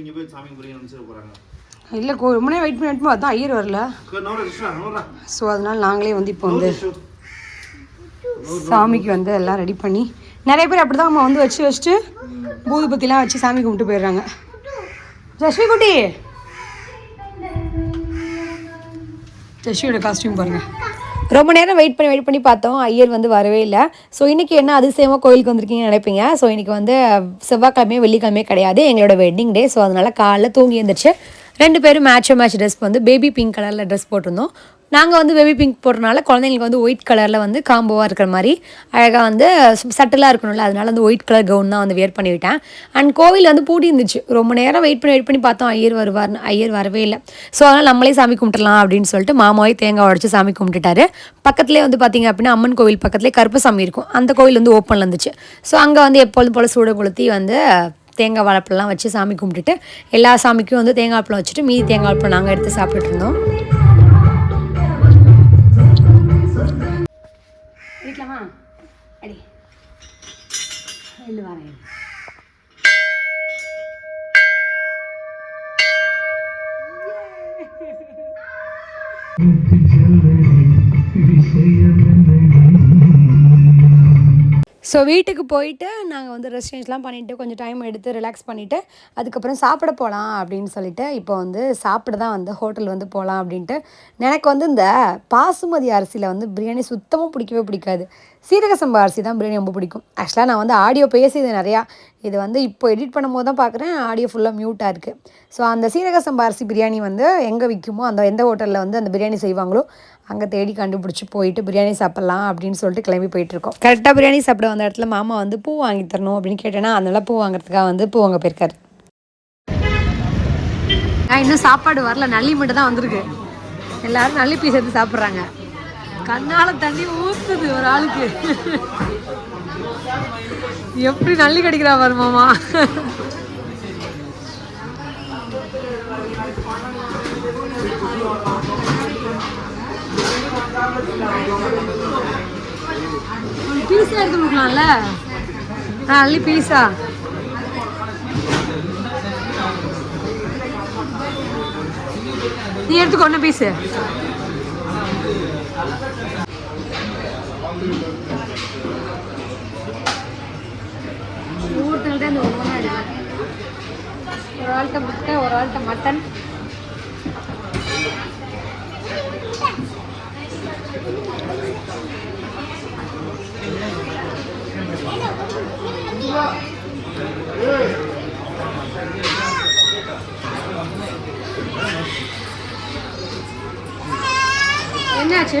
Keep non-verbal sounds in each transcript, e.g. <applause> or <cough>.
இங்கே போய் சாமி கும்பிட்டு நினச்சிட போகிறாங்க இல்லை கோ ரொம்ப நேரம் வெயிட் பண்ணி வெயிட் பண்ணி பார்த்தா ஐயர் வரல. ஸோ அதனால நாங்களே வந்து இப்போ வந்து சாமிக்கு வந்து எல்லாம் ரெடி பண்ணி நிறைய பேர் அப்படி தான் அம்மா வந்து வச்சு வச்சுட்டு பூதுபத்திலாம் வச்சு சாமி கும்பிட்டு போயிடுறாங்க. ஜஸ்வி குட்டி. ஜஸ்வியோட காஸ்டியூம் பாருங்க. ரொம்ப நேரம் வெயிட் பண்ணி வெயிட் பண்ணி பார்த்தோம். ஐயர் வந்து வரவே இல்லை. ஸோ இன்றைக்கி என்ன அதிசயமாக கோயிலுக்கு வந்திருக்கீங்கன்னு நினைப்பீங்க? ஸோ இன்றைக்கி வந்து செவ்வாய்க்கிழமையும் வெள்ளிக்கிழமையும் கிடையாது. எங்களோட வெட்டிங் டே ஸோ அதனால் காலைல தூங்கி எழுந்திரிச்சு ரெண்டு பேரும் மேட்ச் மேட்ச் ட்ரெஸ் வந்து பேபி பிங்க் கலரில் ட்ரெஸ் போட்டிருந்தோம். நாங்கள் வந்து பேபி பிங்க் போடுறனால குழந்தைங்களுக்கு வந்து ஒயிட் கலரில் வந்து காம்போவாக இருக்கிற மாதிரி அழகாக வந்து சட்டிலாக இருக்கணும்ல அதனால வந்து ஒயிட் கலர் கவுன் தான் வந்து வேர் பண்ணிவிட்டேன் அண்ட் கோவில் வந்து பூட்டி இருந்துச்சு. ரொம்ப நேரம் வெயிட் பண்ணி வெயிட் பண்ணி பார்த்தோம் ஐயர் வருவார்னு ஐயர் வரவே இல்லை. ஸோ அதனால் நம்மளே சாமி கும்பிட்டுலாம் அப்படின்னு சொல்லிட்டு மாமாவே தேங்காய் உடச்சி சாமி கும்பிட்டுட்டாரு. பக்கத்துலேயே வந்து பார்த்தீங்க அப்படின்னா அம்மன் கோவில் பக்கத்துலேயே கருப்பசாமி இருக்கும். அந்த கோவில் வந்து ஓப்பனில் இருந்துச்சு. ஸோ அங்கே வந்து எப்பொழுதும் போல் சூட கொளுத்தி வந்து தேங்காய் வாழைப்பழம்லாம் வச்சு சாமி கும்பிட்டுட்டு எல்லா சாமிக்கும் வந்து தேங்காய் பழம் வச்சுட்டு மீதி தேங்காய் பழம் நாங்கள் எடுத்து சாப்பிட்டுட்டு இருந்தோம். அடி. இல்லை வரேன். ஸோ வீட்டுக்கு போயிட்டு நாங்கள் வந்து ரெஸ்ட் சேஞ்ச்லாம் பண்ணிவிட்டு கொஞ்சம் டைம் எடுத்து ரிலாக்ஸ் பண்ணிவிட்டு அதுக்கப்புறம் சாப்பிட போகலாம் அப்படின்னு சொல்லிட்டு இப்போ வந்து சாப்பிட தான் வந்து ஹோட்டல் வந்து போகலாம் அப்படின்ட்டு எனக்கு வந்து இந்த பாசுமதி அரிசியில் வந்து பிரியாணி சுத்தமாக பிடிக்கவே பிடிக்காது. சீரக சம்பா அரிசி தான் பிரியாணி ரொம்ப பிடிக்கும். ஆக்சுவலாக நான் வந்து ஆடியோ பேசியது நிறையா. இது வந்து இப்போ எடிட் பண்ணும்போது தான் பார்க்குறேன். ஆடியோ ஃபுல்லாக மியூட்டாக இருக்குது ஸோ அந்த சீரக சம்பா அரிசி பிரியாணி வந்து எங்கே விற்குமோ அந்த எந்த ஹோட்டலில் வந்து அந்த பிரியாணி செய்வாங்களோ அங்கே தேடி கண்டுபிடிச்சி போயிட்டு பிரியாணி சாப்பிட்லாம் அப்படின்னு சொல்லிட்டு கிளம்பி போயிட்டுருக்கோம் கரெக்டாக பிரியாணி சாப்பிட வந்த இடத்துல மாமா வந்து பூ வாங்கி தரணும் அப்படின்னு கேட்டேன்னா அதனால் பூ வாங்குறதுக்காக வந்து பூ வாங்க போயிருக்காரு. இன்னும் சாப்பாடு வரல. நல்லி மட்டும் தான் வந்திருக்கு. எல்லாரும் நல்லி பீஸ் எடுத்து சாப்பிட்றாங்க. கண்ணால தண்ணி ஊத்துது ஒரு ஆளுக்கு. எப்படி நல்லி கடிக்கிறா பாரு மாமா. பீஸா எடுத்து கொடுக்கலாம்ல? ஆ அள்ளி பீஸா நீ எடுத்துக்கோ ஒன்று பீஸு ஊட்டல்கிட்ட இந்த ஒன்று எடுக்கும் ஒரு ஆள்கிட்ட முட்டை ஒரு ஆள்கிட்ட மட்டன் என்னாச்சு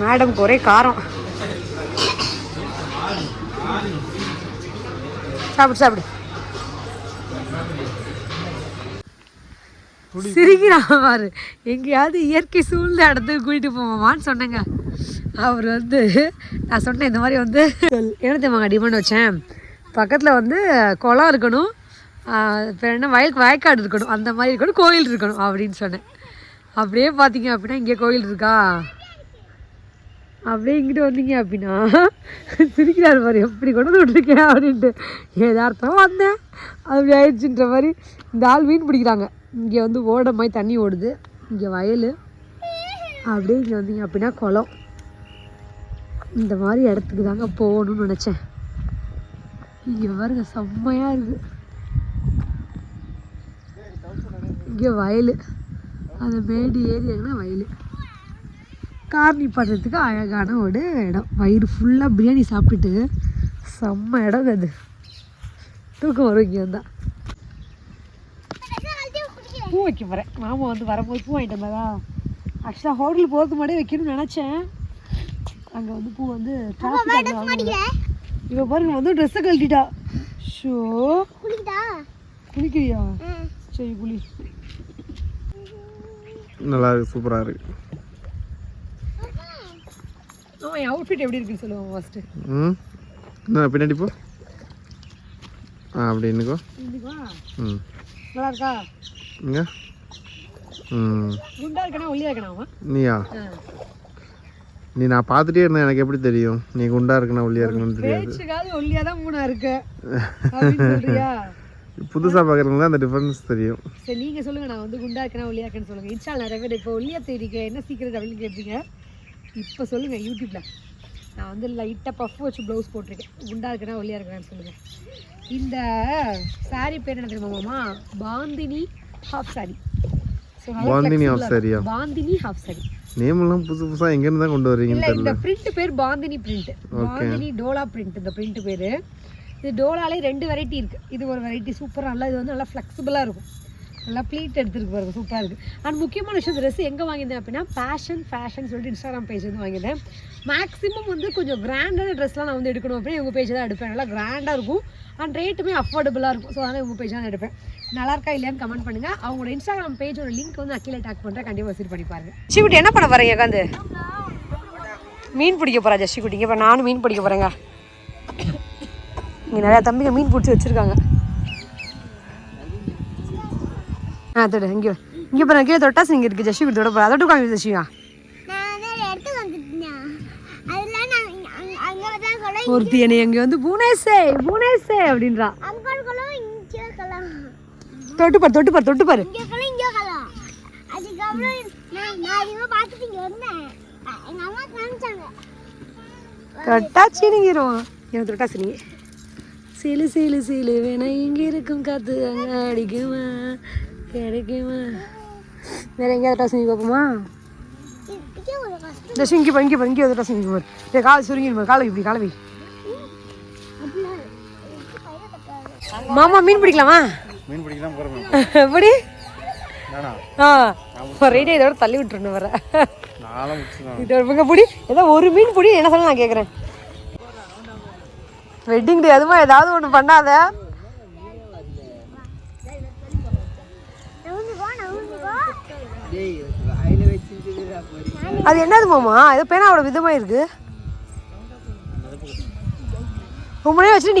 மேடம்க்கு ஒரே காரம். சாப்பிடு சாப்பிடு. சிரிக்கிறான் பாரு. எங்கேயாவது இயற்கை சூழ்ந்த இடத்துக்கு கூட்டிட்டு போவான்னு சொன்னேங்க. அவர் வந்து நான் சொன்னேன் இந்த மாதிரி வந்து என்ன தெரியுமாங்க டிமாண்ட் வச்சேன். பக்கத்தில் வந்து குளம் இருக்கணும். இப்போ என்ன வயல் வயக்காடு இருக்கணும். அந்த மாதிரி இருக்கணும் கோயில் இருக்கணும் அப்படின்னு சொன்னேன். அப்படியே பார்த்தீங்க அப்படின்னா இங்கே கோயில் இருக்கா? அப்படியே இங்கிட்டு வந்தீங்க அப்படின்னா சிரிக்கிறார் பாரு எப்படி கொண்டு வந்து விட்டுருக்கேன் அப்படின்ட்டு. ஏதார்த்தமாக வந்தேன். அப்படி ஆயிடுச்சுன்ற மாதிரி இந்த ஆள் மீன் பிடிக்கிறாங்க. இங்கே வந்து ஓட மாதிரி தண்ணி ஓடுது. இங்கே வயல். அப்படியே இங்கே வந்தீங்க அப்படின்னா குளம். இந்த மாதிரி இடத்துக்கு தாங்க போகணும்னு நினச்சேன். இங்கே பாருங்க செம்மையாக இருக்குது இங்கே வயல். அந்த மேடு ஏரியாங்கன்னா வயல். கார்னி பண்ணுறதுக்கு அழகான ஒரு இடம். வயிறு ஃபுல்லாக பிரியாணி சாப்பிட்டுட்டு செம்ம இடம் அது. தூக்கம் வரும் இங்கே வந்தால் பூ வைக்க போகிறேன் மாமா வந்து வரும்போது பூ வாங்கிட்டு வந்தாரா? ஆக்சுவலாக ஹோட்டலுக்கு போகிறது முன்னாடியே வைக்கணும்னு நினச்சேன். அங்கே வந்து பூ வந்து இவ பாருங்க வந்து ட்ரெஸ்ஸை கழட்டிட்டா. ஷோ. குளிக்கிறியா? சரி குளி. நல்லா இருக்கு சூப்பராக இருக்கு. ஆமாம் என் அவுட்ஃபிட் எப்படி இருக்குன்னு சொல்லுவாங்க ஃபஸ்ட்டு ம். என்ன பின்னாடி போ. ஆ அப்படி இன்னைக்கோ ம். நல்லா இருக்கா? இங்க. ம். குண்டா இருக்கனா ஒல்லியா இருக்கணாமா நீயா? நீ நான் பார்த்துட்டே இருந்தேன் எனக்கு எப்படி தெரியும்? நீ குண்டா இருக்கணும் ஒல்லியா இருக்கணும்னு தெரியாது. ஒல்லியா தான் மூணா இருக்கு. பார்க்குறவங்க தான் அந்த டிஃப்ரென்ஸ் தெரியும். சரி நீங்க சொல்லுங்க நான் வந்து குண்டா இருக்கேனா ஒல்லியா இருக்கேன்னு சொல்லுங்க. இன்ஸ்டால் நிறைய பேர் இப்போ ஒல்லியா தெரியுங்க என்ன சீக்கிரம் அப்படின்னு கேட்டீங்க இப்போ சொல்லுங்க யூடியூப்ல நான் வந்து லைட்டாக பஃப் வச்சு ப்ளவுஸ் போட்டிருக்கேன். குண்டா இருக்கேனா ஒல்லியா இருக்கேன்னு சொல்லுங்க. இந்த saree பேர் என்ன தெரியுமா மாமா? பாந்தினி ஹாஃப் நல்லா பாந்தினி flexible half ஆ saree யா? இருக்கும். Bandhani half saree. நேம் எல்லாம் புதுசு புதுசாக எங்கேருந்து தான் கொண்டு இல்ல வர்றீங்கன்னு இந்த தெரியல. பிரிண்ட் பேர் பாந்தினி பிரிண்ட் பாந்தினி டோலா பிரிண்ட் இந்த பிரிண்ட் பேரு. இது டோலாலே ரெண்டு வெரைட்டி இருக்கு. இது ஒரு வெரைட்டி சூப்பரா நல்லா இது வந்து நல்லா ஃப்ளெக்சிபிளா இருக்கும். நல்லா ப்ளீட் எடுத்துருக்கு பாருங்க சூப்பராக இருக்குது அண்ட் முக்கியமான விஷயம் ட்ரெஸ் எங்கே வாங்கியிருந்தேன் அப்படின்னா பேஷன் ஃபேஷன் சொல்லிட்டு இன்ஸ்டாகிராம் பேஜ் வந்து வாங்கியிருந்தேன். மேக்ஸிமம் வந்து கொஞ்சம் கிராண்டான ட்ரெஸ்லாம் நான் வந்து எடுக்கணும் அப்படின்னா இவங்க பேஜ் தான் எடுப்பேன். நல்லா கிராண்டாக இருக்கும். அண்ட் ரேட்டுமே அஃபோர்டபுளாக இருக்கும். ஸோ அதனால் இவங்க பேஜ் தான் எடுப்பேன். நல்லா இருக்கா இல்லையான்னு கமெண்ட் பண்ணுங்க. அவங்களோட இன்ஸ்டாகிராம் பேஜோட லிங்க் வந்து அக்கீழே டேக் பண்ணுறேன் கண்டிப்பாக விசிட் பண்ணி பாருங்க. சிக்குட்டி என்ன பண்ண வரீங்க உட்காந்து? மீன் பிடிக்க போகிறா ஜஸ்டி குட்டிங்க இப்போ நானும் மீன் பிடிக்க போகிறேங்க இங்கே நிறையா தம்பிங்க மீன் பிடிச்சி வச்சுருக்காங்க. ஆ தொடு இங்கே இங்கே பாருங்க கீழே தொட்டாசு இங்கே இருக்குது குட்டி தொட போகிறா அதோட காமி கொள்ள ஒருத்தி என்னை எங்கே வந்து பூனேசே பூனேசே அப்படின்றா. தொட்டு பாரு தொட்டு பாரு தொட்டு பாரு. தொட்டா சினிங்கிரும் எனக்கு தொட்டா சினிங்க சிலு சிலு சிலு வேணா இங்கே இருக்கும் காத்து அங்கே அடிக்குமா? கிடைக்குமா வேற எங்கேயாவது தொட்டா சினிங்க பார்ப்போமா? இந்த இங்கே பாரு இங்கே பாரு இங்கே தொட்டா சினிங்க பாரு. ஏ கால் சுருங்கி காலை இப்படி காலை வை. அப்படிலாம் இது கையில தட்டாது. மாமா மீன் பிடிக்கலாமா? மீன் பிடிக்கலாம் போகிறேன் எப்படி? ரெடியாக இதோட தள்ளி விட்டுருணும் வர இதோட பிடி ஏதோ ஒரு மீன் பிடி என்ன சொல்ல நான் கேட்குறேன் வெட்டிங் டே அதுமா ஏதாவது ஒன்று பண்ணாத. அது என்னது மாமா? ஏதோ பேனாவோட விதமா இருக்கு. ரொம்ப நேரம் வச்சுட்டு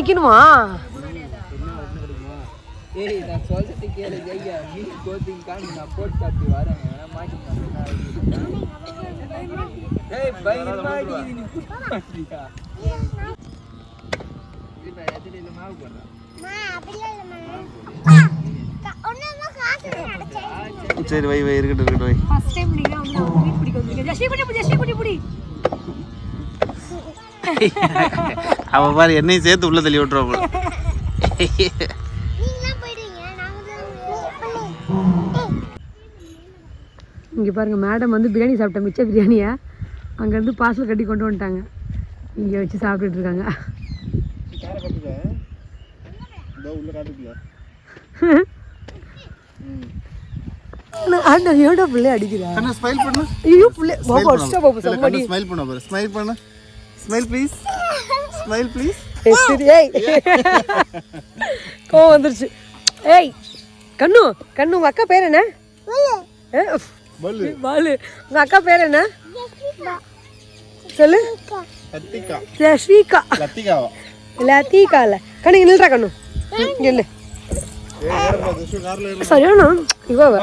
ஏய் பயங்கரமா சரி வை வை இருக்கட்டும் இருக்கட்டும் வை. ஃபர்ஸ்ட் டைம் நீங்க வந்து மீன் பிடிக்க வந்திருக்கீங்க ஜஸ்டி குட்டி பிடி ஜஸ்டி குட்டி பிடி. அவ பாரு என்னையும் சேர்த்து உள்ள தள்ளி விட்டுருவோம் நீங்களாம் போயிடுவீங்க. நான் வந்து இங்க பாருங்க மேடம் வந்து பிரியாணி சாப்பிட்ட மிச்ச பிரியாணியை அங்கேருந்து பார்சல் கட்டி கொண்டு வந்துட்டாங்க. இங்கே வச்சு சாப்பிட்டுட்டு இருக்காங்க. உள்ள <laughs> அண்ணா ஏடா பிள்ளை அடிக்கிறா? கண்ணா ஸ்மைல் பண்ணு. ஐயோ பிள்ளை பாப்பா அடிச்சா சம்மடி ஸ்மைல் பண்ண பாரு. ஸ்மைல் பண்ணு. ஸ்மைல் ப்ளீஸ் ஸ்மைல் ப்ளீஸ் சரி ஏய். கோவம் வந்துருச்சு. ஏய் கண்ணு கண்ணு உங்க அக்கா பேர் என்ன? பாலு உங்க அக்கா பேர் என்ன? சொல்லு. கத்திக்கா ரஷ்விகா லத்திகாவா? லத்தீகா இல்ல கண்ணு நில்றா கண்ணு. நில்லு. ಸಾರಿ ಅಣ್ಣ ಇವಾಗ